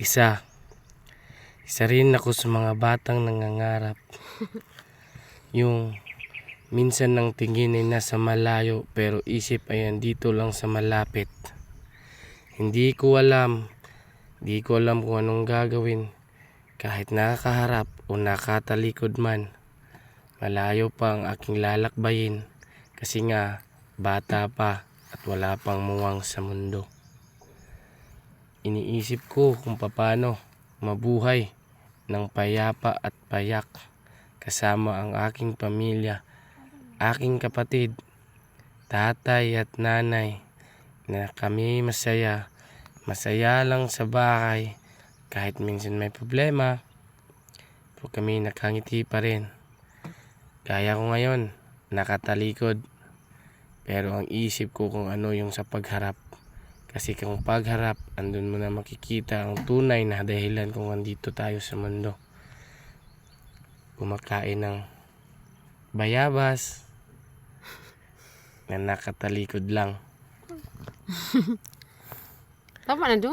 Isa. Isa rin ako sa mga batang nangangarap. Yung minsan ng tingin ay nasa malayo pero isip ay andito lang sa malapit. Hindi ko alam, di ko alam kung anong gagawin. Kahit nakakaharap o nakatalikod man, malayo pa ang aking lalakbayin kasi nga bata pa at wala pang muwang sa mundo. Iniisip ko kung paano mabuhay ng payapa at payak kasama ang aking pamilya, aking kapatid, tatay at nanay na kami masaya, masaya lang sa bahay kahit minsan may problema, pero kami nakangiti pa rin. Kaya ko ngayon, nakatalikod, pero ang isip ko kung ano yung sa pagharap. Kasi kung pagharap, andun mo na makikita ang tunay na dahilan kung andito tayo sa mundo. Kumakain ng bayabas na nakatalikod lang. Tama na doon.